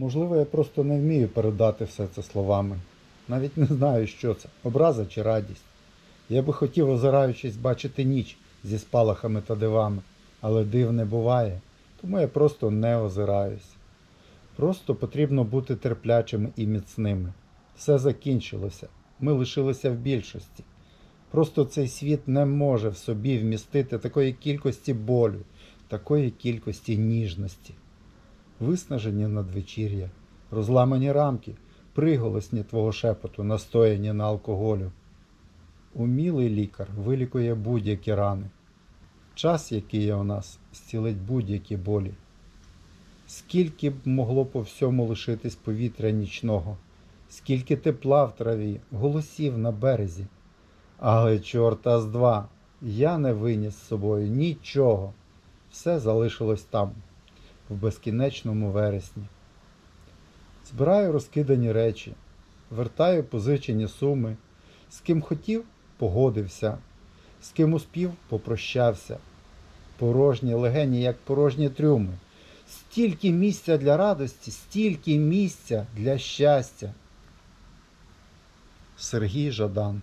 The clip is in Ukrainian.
Можливо, я просто не вмію передати все це словами. Навіть не знаю, що це образа чи радість. Я би хотів, озираючись, бачити ніч зі спалахами та дивами, але див не буває, тому я просто не озираюсь. Просто потрібно бути терплячими і міцними. Все закінчилося. Ми лишилися в більшості. Просто цей світ не може в собі вмістити такої кількості болю, такої кількості ніжності. Виснажені надвечір'я, розламані рамки, приголосні твого шепоту, настояні на алкоголю. Умілий лікар вилікує будь-які рани. Час, який є у нас, зцілить будь-які болі. Скільки б могло по всьому лишитись повітря нічного, скільки тепла в траві, голосів на березі. Але чорта з два, я не виніс з собою нічого. Все залишилось там, в безкінечному вересні. Збираю розкидані речі, вертаю позичені суми. З ким хотів, погодився, з ким успів, попрощався. Порожні легені, як порожні трюми. Стільки місця для радості, стільки місця для щастя. Сергій Жадан